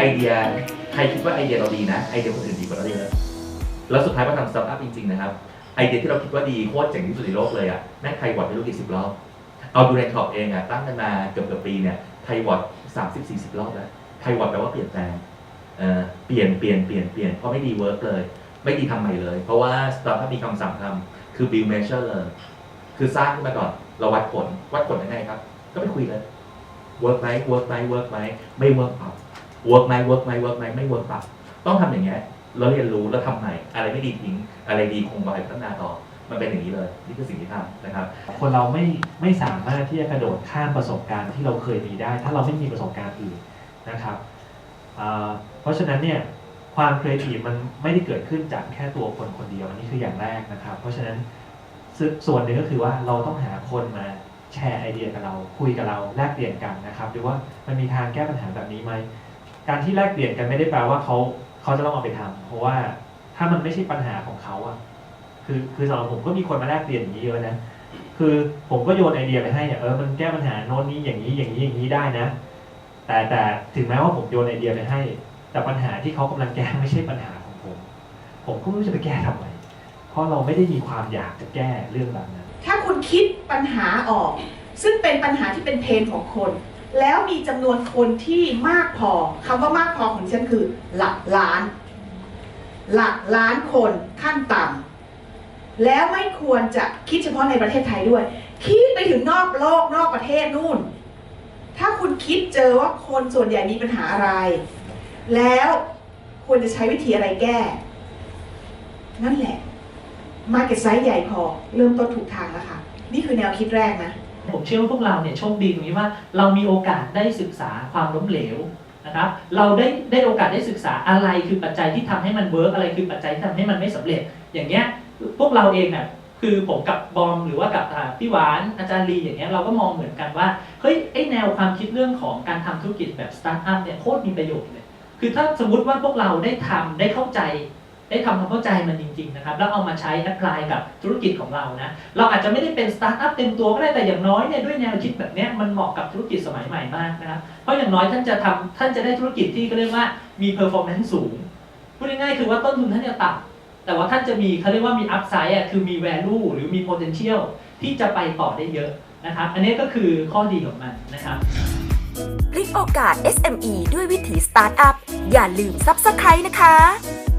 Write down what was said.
ไอเดียใครคิดว่าไอเดียเราดีนะไอเดียคนอื่นดีกว่าเราเยอะแล้วสุดท้ายพอทำสตาร์ทอัพจริงๆนะครับไอเดียที่เราคิดว่าดีโคตรเจ๋งที่สุดในโลกเลยอะแม่งไทยวอดไม่รู้กี่สิบรอบเอาดูในท็อปเองอะตั้งกันมาเกือบเกือบปีเนี่ยไทยวอดสามสิบสี่สิบรอบแล้วไทยวอดแปลว่าเปลี่ยนแปลงเอ่อเปลี่ยนเปลี่ยนเปลี่ยนเปลี่ยนเพราะไม่ดีเวิร์กเลย ไม่ดีทำใหม่เลย เพราะว่าสตาร์ทอัพมีคำสั่งทำคือ build measure เลยคือสร้างขึ้นมาก่อนเราวัดผลวัดผลยังไงครับ ก็ไปคุยเลย work ไหม work ไหม work ไหมไม่ work ปรั บ work ไหม work ไหม work ไหมไม่ work ปรับต้องทำอย่างเงี้ยแล้วเรียนรู้แล้วทำใหม่อะไรไม่ดีทิ้งอะไรดีคงไว้พัฒนาต่อมันเป็นอย่างนี้เลยนี่คือสิ่งที่ทำนะครับ คนเราไม่ไม่สามารถที่จะกระโดดข้ามประสบการณ์ที่เราเคยมีได้ ถ้าเราไม่มีประสบการณ์อื่นนะครับเพราะฉะนั้นเนี่ยความครีเอทีฟมันไม่ได้เกิดขึ้นจากแค่ตัวคนคนเดียวอันนี้คืออย่างแรกนะครับ เพราะฉะนั้นส่วนส่วนหนึ่งก็คือว่าเราต้องหาคนมาแชร์ไอเดียกับเรา คุยกับเราแลกเปลี่ยนกันนะครับดูว่ามันมีทางแก้ปัญหาแบบนี้ไหม การที่แลกเปลี่ยนกันไม่ได้แปลว่าเขาเขาจะต้องเอาไปทำเพราะว่าถ้ามันไม่ใช่ปัญหาของเขาอะคือคือสำหรับผมก็มีคนมาแลกเปลี่ยนอย่างนี้เยอะนะคือผมก็โยนไอเดียไปให้เนี่ยเออมันแก้ปัญหาโน้นนี้อย่างนี้อย่างนี้อย่างนี้ได้นะ แต่แต่ถึงแม้ว่าผมโยนไอเดียไปให้ แต่ปัญหาที่เขากำลังแก้ไม่ใช่ปัญหาของผม ผมก็ไม่รู้จะไปแก้ทำไมเพราะเราไม่ได้มีความอยากจะแก้เรื่องแบบนั้น ถ้าคุณคิดปัญหาออก ซึ่งเป็นปัญหาที่เป็นเพนของคน แล้วมีจำนวนคนที่มากพอคำว่ามากพอของฉันคือ หลักล้าน หลักล้านคนขั้นต่ำแล้วไม่ควรจะคิดเฉพาะในประเทศไทยด้วย คิดไปถึงนอกโลกนอกประเทศนู่น ถ้าคุณคิดเจอว่าคนส่วนใหญ่มีปัญหาอะไร แล้วควรจะใช้วิธีอะไรแก้ นั่นแหละมาเก็ตไซส์ใหญ่พอ เริ่มต้นถูกทางแล้วค่ะ นี่คือแนวคิดแรกนะ ผมเชื่อว่าพวกเราเนี่ยโชคดีตรงนี้ว่าเรามีโอกาสได้ศึกษาความล้มเหลวนะครับ เราได้ได้โอกาสได้ศึกษาอะไรคือปัจจัยที่ทำให้มันเวิร์กอะไรคือปัจจัยที่ทำให้มันไม่สำเร็จ อย่างเงี้ยพวกเราเองเนี่ยคือผมกับบอมหรือว่ากับพี่หวานอาจารย์ลีอย่างเงี้ยเราก็มองเหมือนกันว่าเฮ้ยไอแนวความคิดเรื่องของการทำธุรกิจแบบสตาร์ทอัพเนี่ยโคตรมีประโยชน์เลยคือถ้าสมมติว่าพวกเราได้ทำได้เข้าใจ ได้ทำความเข้าใจมันจริงๆนะครับแล้วเอามาใช้แอพพลายกับธุรกิจของเรานะเราอาจจะไม่ได้เป็นสตาร์ทอัพเต็มตัวก็ได้แต่อย่างน้อยเนี่ยด้วยแนวคิดแบบเนี้ยมันเหมาะกับธุรกิจสมัยใหม่มากนะครับเพราะอย่างน้อยท่านจะทำท่านจะได้ธุรกิจที่ก็เรียกว่ามี performance สูงพูดง่ายๆคือว่าต้นทุนท่านจะต่ำแต่ว่าท่านจะมีเขาเรียกว่ามี upside อะคือมี value หรือมี potential ที่จะไปต่อได้เยอะนะครับอันนี้ก็คือข้อดีของมันนะครับ พลิกโอกาส SME ด้วยวิถีสตาร์ทอัพ อย่าลืม Subscribe นะคะ